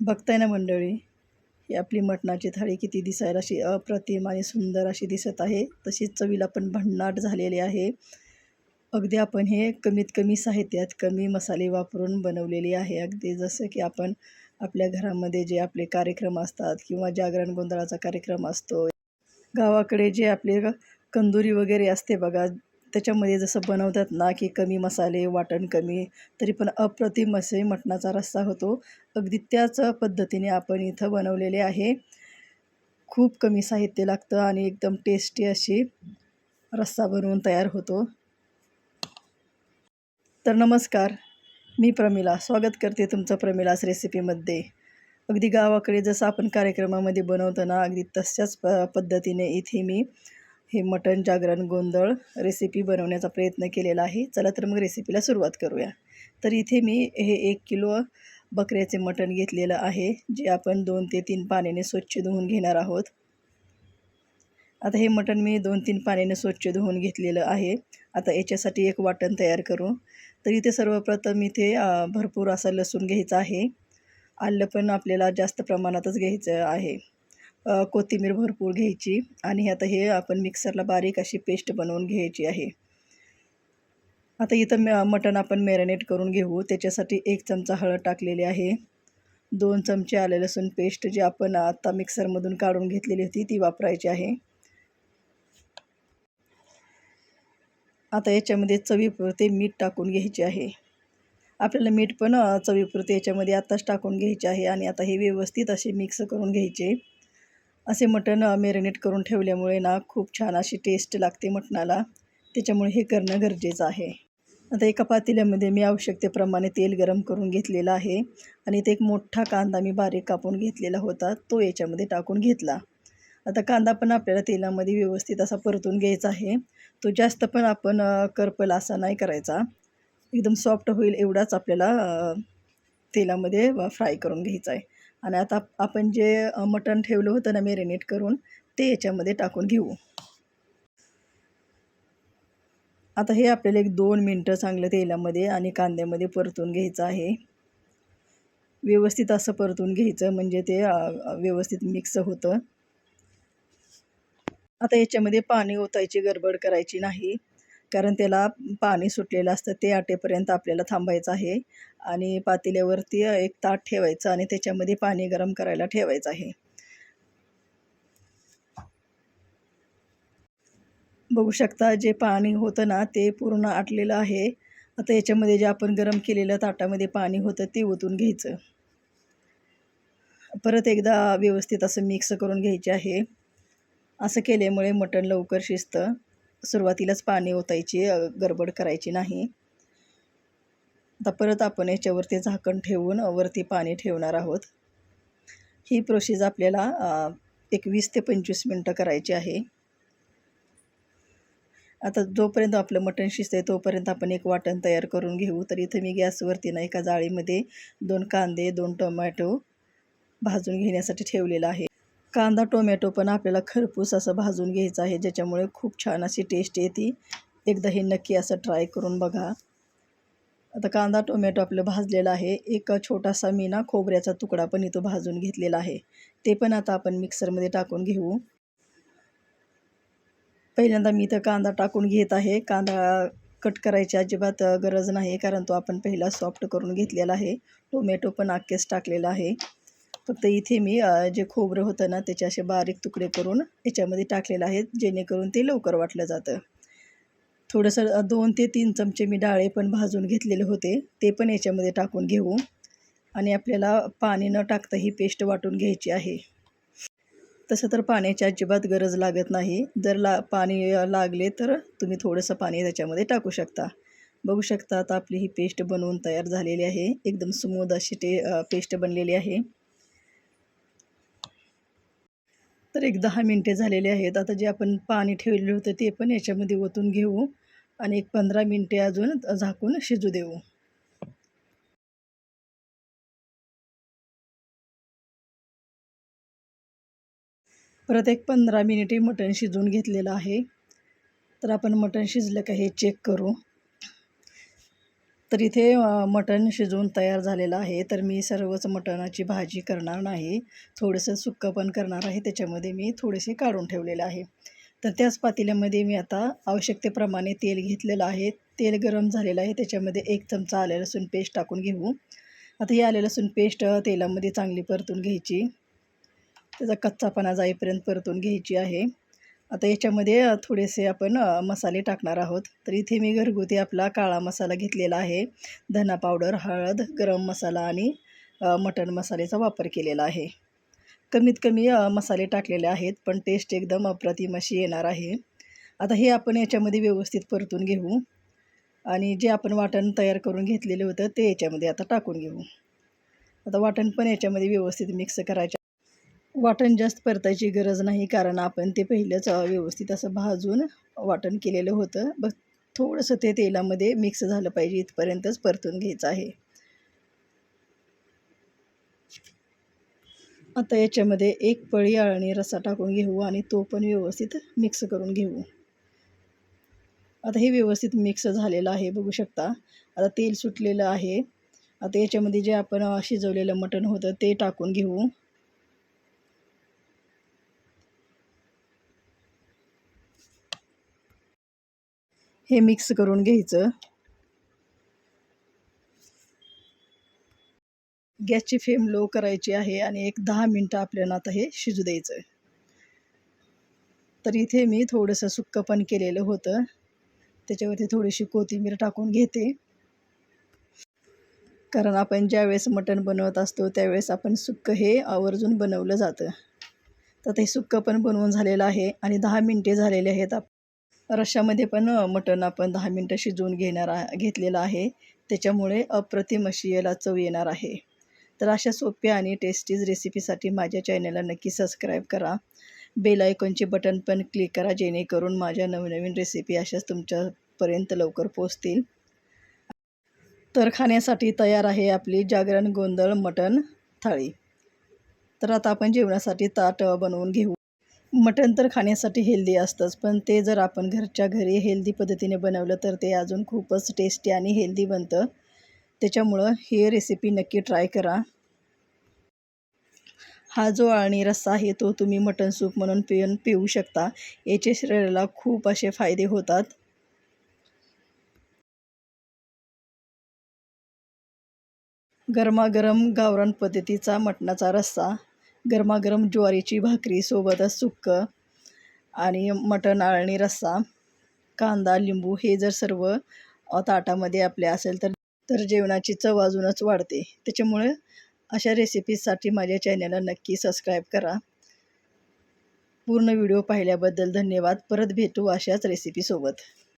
बघताय ना मंडळी ही आपली मटणाची थाळी किती दिसायला अशी अप्रतिम आणि सुंदर अशी दिसत आहे. तशीच चवीला पण भन्नाट झालेली आहे. अगदी आपण हे कमीत कमी साहित्यात कमी मसाले वापरून बनवलेली आहे. अगदी जसं की आपण आपल्या घरामध्ये जे आपले कार्यक्रम असतात किंवा जागरण गोंधळाचा कार्यक्रम असतो. गावाकडे जे आपले कंदुरी वगैरे असते बघा त्याच्यामध्ये जसं बनवतात ना की कमी मसाले वाटण कमी तरी पण अप्रतिम असे मटणाचा रस्सा होतो. अगदी त्याच पद्धतीने आपण इथं बनवलेले आहे. खूप कमी साहित्य लागतं आणि एकदम टेस्टी अशी रस्सा बनवून तयार होतो. तर नमस्कार मी प्रमिला. स्वागत करते तुमचं प्रमिलास रेसिपीमध्ये. अगदी गावाकडे जसं आपण कार्यक्रमामध्ये बनवतो ना अगदी तशाच प पद्धतीने इथे मी हे मटण जागरण गोंधळ रेसिपी बनवण्याचा प्रयत्न केलेला आहे. चला तर मग रेसिपीला सुरुवात करूया. तर इथे मी हे एक किलो बकऱ्याचे मटण घेतलेलं आहे जे आपण दोन ते तीन पाण्याने स्वच्छ धुवून घेणार आहोत. आता हे मटण मी दोन तीन पाण्याने स्वच्छ धुवून घेतलेलं आहे. आता याच्यासाठी एक वाटण तयार करू. तर इथे सर्वप्रथम इथे भरपूर असा लसूण घ्यायचा आहे. आलं पण आपल्याला जास्त प्रमाणातच घ्यायचं आहे. कोथिंबीर भरपूर घ्यायची आणि आता हे आपण मिक्सरला बारीक अशी पेस्ट बनवून घ्यायची आहे. आता इथं म मटण आपण मॅरिनेट करून घेऊ. त्याच्यासाठी एक चमचा हळद टाकलेली आहे. दोन चमचे आले लसूण पेस्ट जी आपण आत्ता मिक्सरमधून काढून घेतलेली होती ती वापरायची आहे. आता याच्यामध्ये चवीपुरते मीठ टाकून घ्यायचे आहे. आपल्याला मीठ पण चवीपुरते याच्यामध्ये आत्ताच टाकून घ्यायचे आहे आणि आता हे व्यवस्थित असे मिक्स करून घ्यायचे. असे मटण मॅरिनेट करून ठेवल्यामुळे ना खूप छान अशी टेस्ट लागते मटणाला. त्याच्यामुळे हे करणं गरजेचं आहे. आता एका पातेल्यामध्ये मी आवश्यकतेप्रमाणे तेल गरम करून घेतलेलं आहे आणि ते एक मोठा कांदा मी बारीक कापून घेतलेला होता तो याच्यामध्ये टाकून घेतला. आता कांदा पण आपल्याला तेलामध्ये व्यवस्थित असा परतून घ्यायचा आहे. तो जास्त पण आपण करपल असा नाही करायचा. एकदम सॉफ्ट होईल एवढाच आपल्याला तेलामध्ये फ्राय करून घ्यायचा आहे. आणि आता आपण जे मटण ठेवलं होतं ना मॅरिनेट करून ते याच्यामध्ये टाकून घेऊ. आता हे आपल्याला एक दोन मिनटं चांगलं तेलामध्ये आणि कांद्यामध्ये परतून घ्यायचं आहे. व्यवस्थित असं परतून घ्यायचं म्हणजे ते व्यवस्थित मिक्स होतं. आता याच्यामध्ये पाणी ओतायची गडबड करायची नाही. कारण त्याला पाणी सुटलेलं असतं ते आटेपर्यंत आपल्याला थांबायचं आहे. आणि पातेल्यावरती एक ताट ठेवायचं आणि त्याच्यामध्ये पाणी गरम करायला ठेवायचं आहे. बघू शकता जे पाणी होतं ना ते पूर्ण आटलेलं आहे. आता याच्यामध्ये जे आपण गरम केलेलं ताटामध्ये पाणी होतं ते ओतून घ्यायचं. परत एकदा व्यवस्थित असं मिक्स करून घ्यायचे आहे. असं केल्यामुळे मटण लवकर शिजतं. सुरुवातीलाच पाणी ओतायची गडबड करायची नाही. आता परत आपण याच्यावरती झाकण ठेवून वरती पाणी ठेवणार आहोत. ही प्रोसेस आपल्याला एक वीस ते पंचवीस मिनटं करायची आहे. आता जोपर्यंत आपलं मटण शिजतं आहे तोपर्यंत आपण एक वाटण तयार करून घेऊ. तर इथं मी गॅसवरती ना एका जाळीमध्ये दोन कांदे दोन टोमॅटो भाजून घेण्यासाठी ठेवलेला आहे. कांदा टोमॅटो पण आपल्याला खरपूस असं भाजून घ्यायचं आहे ज्याच्यामुळे खूप छान अशी टेस्ट येते. एकदा हे नक्की असं ट्राय करून बघा. आता कांदा टोमॅटो आपलं भाजलेला आहे. एक छोटासा मी ना खोबऱ्याचा तुकडा पण इथं भाजून घेतलेला आहे. ते पण आता आपण मिक्सरमध्ये टाकून घेऊ. पहिल्यांदा मी इथं कांदा टाकून घेत आहे. कांदा कट करायची अजिबात गरज नाही कारण तो आपण पहिला सॉफ्ट करून घेतलेला आहे. टोमॅटो पण आक्केच टाकलेला आहे. फक्त इथे मी जे खोबरं होतं ना त्याचे असे बारीक तुकडे करून याच्यामध्ये टाकलेलं आहे जेणेकरून ते लवकर वाटलं जातं. थोडंसं दोन ते तीन चमचे मी डाळे पण भाजून घेतलेले होते ते पण याच्यामध्ये टाकून घेऊ. आणि आपल्याला पाणी न टाकता ही पेस्ट वाटून घ्यायची आहे. तसं तर पाण्याची अजिबात गरज लागत नाही. जर ला पाणी लागले तर तुम्ही थोडंसं पाणी त्याच्यामध्ये टाकू शकता. बघू शकता आता आपली ही पेस्ट बनवून तयार झालेली आहे. एकदम स्मूद अशी ते पेस्ट बनलेली आहे. तर एक दहा मिनटे झालेले आहेत. आता जे आपण पाणी ठेवलेलं होतं ते पण याच्यामध्ये ओतून घेऊ आणि एक पंधरा मिनटे अजून झाकून शिजू देऊ. परत एक पंधरा मिनिटे मटण शिजवून घेतलेलं आहे. तर आपण मटण शिजलं का हे चेक करू. तर इथे मटण शिजवून तयार झालेलं आहे. तर मी सर्वच मटणाची भाजी करणार नाही. थोडंसं सुक्कं पण करणार आहे. त्याच्यामध्ये मी थोडेसे काढून ठेवलेले आहे. तर त्याच पातेल्यामध्ये मी आता आवश्यकतेप्रमाणे तेल घेतलेलं आहे. तेल गरम झालेलं आहे. त्याच्यामध्ये एक चमचा आले लसूण पेस्ट टाकून घेऊ. आता ही आले लसूण पेस्ट तेलामध्ये चांगली परतून घ्यायची. त्याचा कच्चापणा जाईपर्यंत परतून घ्यायची आहे. आता याच्यामध्ये थोडेसे आपण मसाले टाकणार आहोत. तर इथे मी घरगुती आपला काळा मसाला घेतलेला आहे. धना पावडर हळद गरम मसाला आणि मटण मसाल्याचा वापर केलेला आहे. कमीत कमी मसाले टाकलेले आहेत पण टेस्ट एकदम अप्रतिम अशी येणार आहे. आता हे आपण याच्यामध्ये व्यवस्थित परतून घेऊ. आणि जे आपण वाटण तयार करून घेतलेलं होतं ते याच्यामध्ये आता टाकून घेऊ. आता वाटण पण याच्यामध्ये व्यवस्थित मिक्स करायचे वाटण जास्त परतायची गरज नाही कारण आपण ते पहिलंच व्यवस्थित असं भाजून वाटण केलेलं होतं. बघ थोडंसं ते तेलामध्ये मिक्स झालं पाहिजे इथपर्यंतच परतून घ्यायचं आहे. आता याच्यामध्ये एक पळी आळणी रस्सा टाकून घेऊ आणि तो पण व्यवस्थित मिक्स करून घेऊ. आता हे व्यवस्थित मिक्स झालेलं आहे बघू शकता. आता तेल सुटलेलं आहे. आता याच्यामध्ये जे आपण शिजवलेलं मटण होतं ते टाकून घेऊ. हे मिक्स करून घ्यायचं. गॅसची फ्लेम लो करायची आहे आणि एक दहा मिनटं आपल्याला आता हे शिजू द्यायचं तर इथे मी थोडंसं सुक्कं पण केलेलं होतं. त्याच्यावरती थोडीशी कोथिंबीर टाकून घेते. कारण आपण ज्यावेळेस मटण बनवत असतो त्यावेळेस आपण सुक्कं हे आवर्जून बनवलं जातं. तर ते सुक्कं पण बनवून झालेलं आहे आणि दहा मिनटे झालेले आहेत. आप रश्श्यामध्ये पण मटण आपण दहा मिनटं शिजवून घेणार आ घेतलेलं आहे. त्याच्यामुळे अप्रतिम अशी याला चव येणार आहे. तर अशा सोप्या आणि टेस्टीज रेसिपीसाठी माझ्या चॅनलला नक्की सबस्क्राईब करा. बेल आयकॉनचे बटन पण क्लिक करा जेणेकरून माझ्या नवनवीन रेसिपी अशाच तुमच्यापर्यंत लवकर पोचतील तर खाण्यासाठी तयार आहे आपली जागरण गोंधळ मटण थाळी. तर आता आपण जेवणासाठी ताट बनवून घेऊ. मटण तर खाण्यासाठी हेल्दी असतंच पण ते जर आपण घरच्या घरी हेल्दी पद्धतीने बनवलं तर ते अजून खूपच टेस्टी आणि हेल्दी बनतं. त्याच्यामुळं ही रेसिपी नक्की ट्राय करा. हा जो आणि रस्सा आहे तो तुम्ही मटण सूप म्हणून पिऊन पिऊ शकता. याचे शरीराला खूप असे फायदे होतात. गरमागरम गावरान पद्धतीचा मटणाचा रस्सा. गरमागरम ज्वारीची भाकरी सोबतच सुक्कं आणि मटण आळणी रस्सा कांदा लिंबू हे जर सर्व ताटामध्ये आपल्या असेल तर तर जेवणाची चव अजूनच वाढते. त्याच्यामुळे अशा रेसिपीजसाठी माझ्या चॅनलला नक्की सबस्क्राईब करा. पूर्ण व्हिडिओ पाहिल्याबद्दल धन्यवाद. परत भेटू अशाच रेसिपीसोबत.